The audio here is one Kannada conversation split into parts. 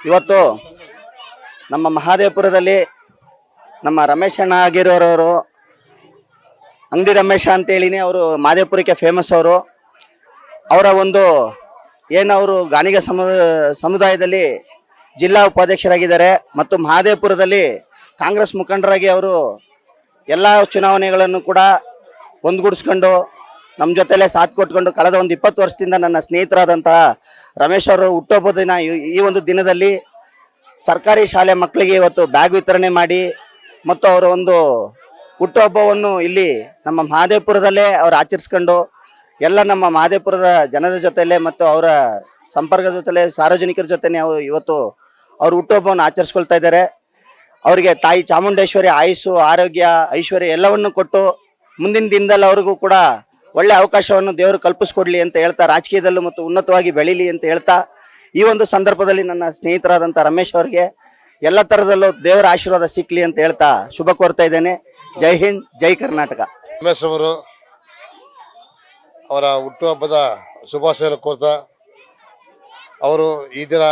ಇವತ್ತು ನಮ್ಮ ಮಹಾದೇವಪುರದಲ್ಲಿ ನಮ್ಮ ರಮೇಶ್ ಅಣ್ಣ ಆಗಿರೋರವರು, ಅಂಗಡಿ ರಮೇಶ ಅಂತೇಳಿನೇ ಅವರು ಮಹಾದೇವಪುರಕ್ಕೆ ಫೇಮಸ್ ಅವರು. ಅವರ ಒಂದು ಏನವರು ಗಾಣಿಗ ಸಮ, ಸಮುದಾಯದಲ್ಲಿ ಜಿಲ್ಲಾ ಉಪಾಧ್ಯಕ್ಷರಾಗಿದ್ದಾರೆ ಮತ್ತು ಮಹಾದೇವಪುರದಲ್ಲಿ ಕಾಂಗ್ರೆಸ್ ಮುಖಂಡರಾಗಿ ಅವರು ಎಲ್ಲ ಚುನಾವಣೆಗಳನ್ನು ಕೂಡ ಒಂದುಗೂಡಿಸ್ಕೊಂಡು ನಮ್ಮ ಜೊತೆಲೇ ಸಾಥ್ ಕೊಟ್ಕೊಂಡು ಕಳೆದ ಒಂದು ಇಪ್ಪತ್ತು ವರ್ಷದಿಂದ ನನ್ನ ಸ್ನೇಹಿತರಾದಂತಹ ರಮೇಶ್ ಅವರು ಹುಟ್ಟುಹಬ್ಬದ ದಿನ ಈ ಒಂದು ದಿನದಲ್ಲಿ ಸರ್ಕಾರಿ ಶಾಲೆ ಮಕ್ಕಳಿಗೆ ಇವತ್ತು ಬ್ಯಾಗ್ ವಿತರಣೆ ಮಾಡಿ ಮತ್ತು ಅವರ ಒಂದು ಹುಟ್ಟುಹಬ್ಬವನ್ನು ಇಲ್ಲಿ ನಮ್ಮ ಮಹಾದೇವಪುರದಲ್ಲೇ ಅವ್ರು ಆಚರಿಸ್ಕೊಂಡು ಎಲ್ಲ ನಮ್ಮ ಮಹಾದೇವಪುರದ ಜನದ ಜೊತೆಯಲ್ಲೇ ಮತ್ತು ಅವರ ಸಂಪರ್ಕದ ಜೊತೆಲೆ ಸಾರ್ವಜನಿಕರ ಜೊತೆ ಅವರು ಇವತ್ತು ಅವ್ರ ಹುಟ್ಟುಹಬ್ಬವನ್ನು ಆಚರಿಸ್ಕೊಳ್ತಾ ಇದ್ದಾರೆ. ಅವರಿಗೆ ತಾಯಿ ಚಾಮುಂಡೇಶ್ವರಿ ಆಯುಸ್ಸು, ಆರೋಗ್ಯ, ಐಶ್ವರ್ಯ ಎಲ್ಲವನ್ನು ಕೊಟ್ಟು ಮುಂದಿನ ದಿನದಲ್ಲಿ ಅವ್ರಿಗೂ ಕೂಡ ಒಳ್ಳೆ ಅವಕಾಶವನ್ನು ದೇವರು ಕಲ್ಪಿಸ್ಕೊಡ್ಲಿ ಅಂತ ಹೇಳ್ತಾ ರಾಜಕೀಯದಲ್ಲೂ ಮತ್ತು ಉನ್ನತವಾಗಿ ಬೆಳೀಲಿ ಅಂತ ಹೇಳ್ತಾ ಈ ಒಂದು ಸಂದರ್ಭದಲ್ಲಿ ನನ್ನ ಸ್ನೇಹಿತರಾದಂಥ ರಮೇಶ್ ಅವರಿಗೆ ಎಲ್ಲ ಥರದಲ್ಲೂ ದೇವರ ಆಶೀರ್ವಾದ ಸಿಕ್ಲಿ ಅಂತ ಹೇಳ್ತಾ ಶುಭ ಕೋರ್ತಾ ಇದ್ದೇನೆ. ಜೈ ಹಿಂದ್, ಜೈ ಕರ್ನಾಟಕ. ರಮೇಶ್ ಅವರು ಅವರ ಹುಟ್ಟುಹಬ್ಬದ ಶುಭಾಶಯ ಕೋರ್ತಾ ಅವರು ಈ ದಿನ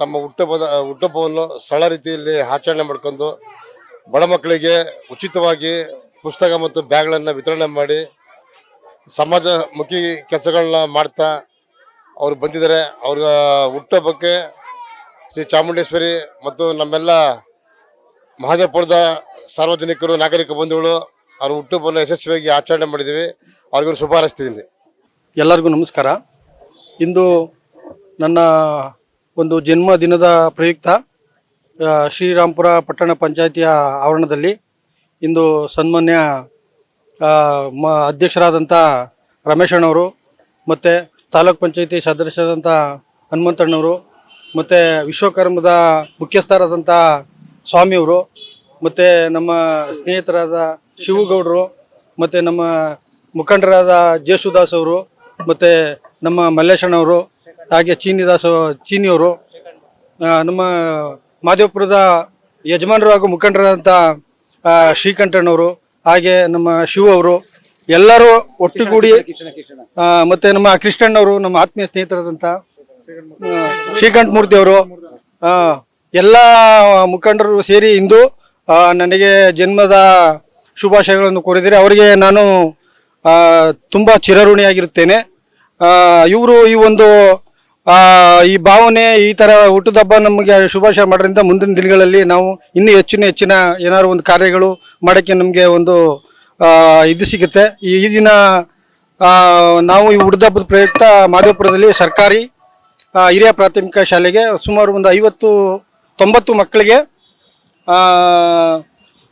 ತಮ್ಮ ಹುಟ್ಟುಹಬ್ಬದ ಹುಟ್ಟುಹಬ್ಬವನ್ನು ಸರಳ ರೀತಿಯಲ್ಲಿ ಆಚರಣೆ ಮಾಡ್ಕೊಂಡು ಬಡ ಮಕ್ಕಳಿಗೆ ಉಚಿತವಾಗಿ ಪುಸ್ತಕ ಮತ್ತು ಬ್ಯಾಗ್ಗಳನ್ನು ವಿತರಣೆ ಮಾಡಿ ಸಮಾಜಮುಖಿ ಕೆಲಸಗಳನ್ನ ಮಾಡ್ತಾ ಅವರು ಬಂದಿದ್ದಾರೆ. ಅವ್ರ ಹುಟ್ಟುಹಬ್ಬಕ್ಕೆ ಶ್ರೀ ಚಾಮುಂಡೇಶ್ವರಿ ಮತ್ತು ನಮ್ಮೆಲ್ಲ ಮಹದೇವಪುರದ ಸಾರ್ವಜನಿಕರು, ನಾಗರಿಕ ಬಂಧುಗಳು, ಅವ್ರ ಹುಟ್ಟುಹಬ್ಬವನ್ನು ಯಶಸ್ವಿಯಾಗಿ ಆಚರಣೆ ಮಾಡಿದ್ದೀವಿ. ಅವ್ರಿಗೂ ಶುಭ ಎಲ್ಲರಿಗೂ ನಮಸ್ಕಾರ. ಇಂದು ನನ್ನ ಒಂದು ಜನ್ಮದಿನದ ಪ್ರಯುಕ್ತ ಶ್ರೀರಾಮ್ಪುರ ಪಟ್ಟಣ ಪಂಚಾಯಿತಿಯ ಆವರಣದಲ್ಲಿ ಇಂದು ಸನ್ಮಾನ್ಯ ಮ ಅಧ್ಯಕ್ಷರಾದಂಥ ರಮೇಶಣ್ಣವರು ಮತ್ತು ತಾಲೂಕ್ ಪಂಚಾಯಿತಿ ಸದಸ್ಯರಾದಂಥ ಹನುಮಂತಣ್ಣವರು, ಮತ್ತು ವಿಶ್ವಕರ್ಮದ ಮುಖ್ಯಸ್ಥರಾದಂಥ ಸ್ವಾಮಿಯವರು, ಮತ್ತು ನಮ್ಮ ಸ್ನೇಹಿತರಾದ ಶಿವಗೌಡರು, ಮತ್ತು ನಮ್ಮ ಮುಖಂಡರಾದ ಜೇಸುದಾಸ್ ಅವರು, ಮತ್ತು ನಮ್ಮ ಮಲ್ಲೇಶಣ್ಣವರು, ಹಾಗೆ ಚೀನಿದಾಸ್, ಚೀನಿಯವರು ನಮ್ಮ ಮಾದೇವಪುರದ ಯಜಮಾನರು ಹಾಗೂ ಮುಖಂಡರಾದಂಥ ಶ್ರೀಕಂಠಣ್ಣವರು, ಹಾಗೆ ನಮ್ಮ ಶಿವ ಅವರು ಎಲ್ಲರೂ ಒಟ್ಟುಗೂಡಿ ಆ, ಮತ್ತೆ ನಮ್ಮ ಕೃಷ್ಣಣ್ಣವರು ನಮ್ಮ ಆತ್ಮೀಯ ಸ್ನೇಹಿತರಾದಂಥ ಶ್ರೀಕಂಠ ಮೂರ್ತಿ ಅವರು ಎಲ್ಲ ಮುಖಂಡರು ಸೇರಿ ಇಂದು ಆ, ನನಗೆ ಜನ್ಮದ ಶುಭಾಶಯಗಳನ್ನು ಕೋರಿದರೆ ಅವರಿಗೆ ನಾನು ಆ, ತುಂಬ ಚಿರಋಣಿಯಾಗಿರುತ್ತೇನೆ. ಇವರು ಈ ಒಂದು ಆ, ಈ ಭಾವನೆ ಈ ಥರ ಹುಟ್ಟುದಬ್ಬ ನಮಗೆ ಶುಭಾಶಯ ಮಾಡೋದ್ರಿಂದ ಮುಂದಿನ ದಿನಗಳಲ್ಲಿ ನಾವು ಇನ್ನೂ ಹೆಚ್ಚಿನ ಹೆಚ್ಚಿನ ಏನಾದ್ರು ಒಂದು ಕಾರ್ಯಗಳು ಮಾಡೋಕ್ಕೆ ನಮಗೆ ಒಂದು ಇದು ಸಿಗುತ್ತೆ ಈ ದಿನ ನಾವು ಈ ಹುಡ್ದಬ್ಬದ ಪ್ರಯುಕ್ತ ಮಾದೇವಪುರದಲ್ಲಿ ಸರ್ಕಾರಿ ಹಿರಿಯ ಪ್ರಾಥಮಿಕ ಶಾಲೆಗೆ ಸುಮಾರು ಒಂದು ಐವತ್ತು, ತೊಂಬತ್ತು ಮಕ್ಕಳಿಗೆ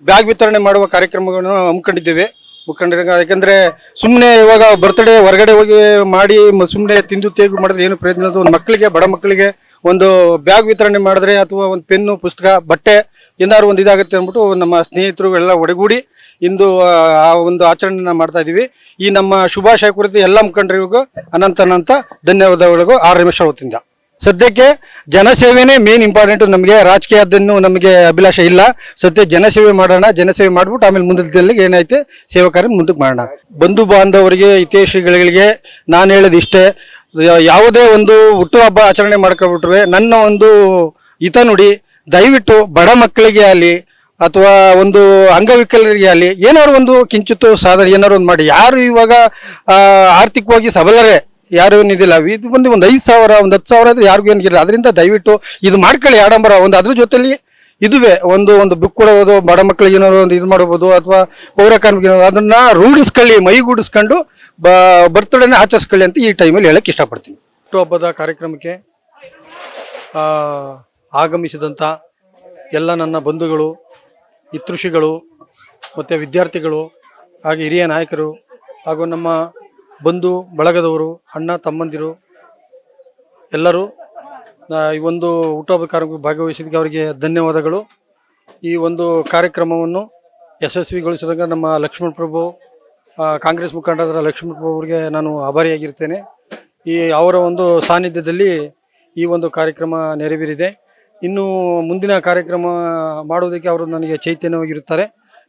ಬ್ಯಾಗ್ ವಿತರಣೆ ಮಾಡುವ ಕಾರ್ಯಕ್ರಮಗಳನ್ನು ಹಮ್ಮಿಕೊಂಡಿದ್ದೇವೆ ಮುಖಂಡರಿಗೆ ಯಾಕೆಂದರೆ ಸುಮ್ಮನೆ ಇವಾಗ ಬರ್ತ್ಡೇ ಹೊರಗಡೆ ಹೋಗಿ ಮಾಡಿ ಸುಮ್ಮನೆ ತಿಂದು ತೇಗು ಮಾಡಿದ್ರೆ ಏನು ಪ್ರಯೋಜನ. ಒಂದು ಮಕ್ಕಳಿಗೆ, ಬಡ ಮಕ್ಕಳಿಗೆ ಒಂದು ಬ್ಯಾಗ್ ವಿತರಣೆ ಮಾಡಿದ್ರೆ ಅಥವಾ ಒಂದು ಪೆನ್ನು, ಪುಸ್ತಕ, ಬಟ್ಟೆ, ಏನಾದ್ರು ಒಂದು ಇದಾಗುತ್ತೆ ಅಂದ್ಬಿಟ್ಟು ನಮ್ಮ ಸ್ನೇಹಿತರು ಎಲ್ಲ ಒಡಗೂಡಿ ಇಂದು ಆ, ಒಂದು ಆಚರಣೆನ ಮಾಡ್ತಾ ಇದೀವಿ. ಈ ನಮ್ಮ ಶುಭಾಶಯ ಕುರಿತು ಎಲ್ಲ ಮುಖಂಡರಿಗೂ ಅನಂತ ಅನಂತ ಧನ್ಯವಾದಗಳಿಗೂ ಆರ್ ರಮೇಶ್ ಅವತ್ತಿಂದ ಸದ್ಯಕ್ಕೆ ಜನಸೇವೆನೇ ಮೇನ್ ಇಂಪಾರ್ಟೆಂಟ್ ನಮಗೆ ರಾಜಕೀಯದನ್ನು ನಮಗೆ ಅಭಿಲಾಷೆ ಇಲ್ಲ. ಸದ್ಯ ಜನಸೇವೆ ಮಾಡೋಣ ಜನಸೇವೆ ಮಾಡ್ಬಿಟ್ಟು ಆಮೇಲೆ ಮುಂದಿನ ಏನೈತೆ ಸೇವಾ ಕಾರ್ಯ ಮುಂದಕ್ಕೆ ಮಾಡೋಣ. ಬಂಧು ಬಾಂಧವರಿಗೆ ಇತಿಹಾಸಗಳಿಗೆ ನಾನು ಹೇಳೋದು ಇಷ್ಟೇ. ಯಾವುದೇ ಒಂದು ಹುಟ್ಟುಹಬ್ಬ ಆಚರಣೆ ಮಾಡ್ಕೊಬಿಟ್ರೆ ನನ್ನ ಒಂದು ಹಿತ ನುಡಿ ದಯವಿಟ್ಟು ಬಡ ಮಕ್ಕಳಿಗೆ ಆಗಲಿ ಅಥವಾ ಒಂದು ಅಂಗವಿಕಲರಿಗೆ ಆಗಲಿ ಏನಾದ್ರು ಒಂದು ಕಿಂಚಿತ್ತು ಸಾಧನೆ, ಏನಾದ್ರು ಒಂದು ಮಾಡಿ. ಯಾರು ಇವಾಗ ಆರ್ಥಿಕವಾಗಿ ಸಬಲರೇ? ಯಾರು ಏನಿದಿಲ್ಲ ಇದು ಬಂದು ಒಂದು ಐದು ಸಾವಿರ, ಒಂದು ಹತ್ತು ಸಾವಿರ ಆದರೆ ಯಾರಿಗೂ ಏನಿಲ್ಲ ಅದರಿಂದ ದಯವಿಟ್ಟು ಇದು ಮಾಡ್ಕೊಳ್ಳಿ ಆಡಂಬರ. ಒಂದು ಅದ್ರ ಜೊತೆಲಿ ಇದುವೇ ಒಂದು ಒಂದು ಬುಕ್ ಕೊಡೋದು, ಬಡ ಮಕ್ಕಳಿಗೆ ಏನಾದ್ರು ಒಂದು ಇದು ಮಾಡ್ಬೋದು, ಅಥವಾ ಪೌರ ಕಾರ್ಮಿಕ ಅದನ್ನ ರೂಢಿಸ್ಕೊಳ್ಳಿ, ಮೈಗೂಡಿಸ್ಕೊಂಡು, ಬ, ಬರ್ತಡೇನ ಆಚರಿಸ್ಕೊಳ್ಳಿ ಅಂತ ಈ ಟೈಮಲ್ಲಿ ಹೇಳಕ್ಕೆ ಇಷ್ಟಪಡ್ತೀನಿ. ಹುಟ್ಟುಹಬ್ಬದ ಕಾರ್ಯಕ್ರಮಕ್ಕೆ ಆಗಮಿಸಿದಂಥ ಎಲ್ಲ ನನ್ನ ಬಂಧುಗಳು ಹಿತೃಷಿಗಳು ಮತ್ತು ವಿದ್ಯಾರ್ಥಿಗಳು, ಹಾಗೆ ಹಿರಿಯ ನಾಯಕರು, ಹಾಗೂ ನಮ್ಮ ಬಂಧು ಬಳಗದವರು, ಅಣ್ಣ, ತಮ್ಮಂದಿರು, ಎಲ್ಲರೂ ಈ ಒಂದು ಹುಟ್ಟುಹಬ್ಬ ಕಾರ್ಯಕ್ರಮ ಭಾಗವಹಿಸಿದ್ದಕ್ಕೆ ಅವರಿಗೆ ಧನ್ಯವಾದಗಳು. ಈ ಒಂದು ಕಾರ್ಯಕ್ರಮವನ್ನು ಯಶಸ್ವಿಗೊಳಿಸಿದಾಗ ನಮ್ಮ ಲಕ್ಷ್ಮಣ ಪ್ರಭು ಕಾಂಗ್ರೆಸ್ ಮುಖಂಡರ ಲಕ್ಷ್ಮಣ ಪ್ರಭು ಅವರಿಗೆ ನಾನು ಆಭಾರಿಯಾಗಿರ್ತೇನೆ. ಈ ಅವರ ಒಂದು ಸಾನ್ನಿಧ್ಯದಲ್ಲಿ ಈ ಒಂದು ಕಾರ್ಯಕ್ರಮ ನೆರವೇರಿದೆ. ಇನ್ನು ಮುಂದಿನ ಕಾರ್ಯಕ್ರಮ ಮಾಡುವುದಕ್ಕೆ ಅವರು ನನಗೆ ಚೈತನ್ಯವಾಗಿರುತ್ತಾರೆ.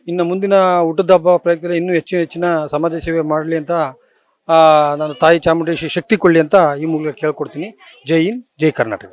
ಇನ್ನು ಮುಂದಿನ ಹುಟ್ಟದ ಹಬ್ಬ ಪ್ರಯತ್ನದಲ್ಲಿ ಇನ್ನೂ ಹೆಚ್ಚು ಹೆಚ್ಚಿನ ಸಮಾಜ ಸೇವೆ ಮಾಡಲಿ ಅಂತ ನಾನು ತಾಯಿ ಚಾಮುಂಡೇಶ್ವರಿ ಶಕ್ತಿ ಕೊಳ್ಳಿ ಅಂತ ಈ ಮೂಲಕ ಕೇಳ್ಕೊಡ್ತೀನಿ. ಜೈ ಹಿಂದ್, ಜೈ ಕರ್ನಾಟಕ.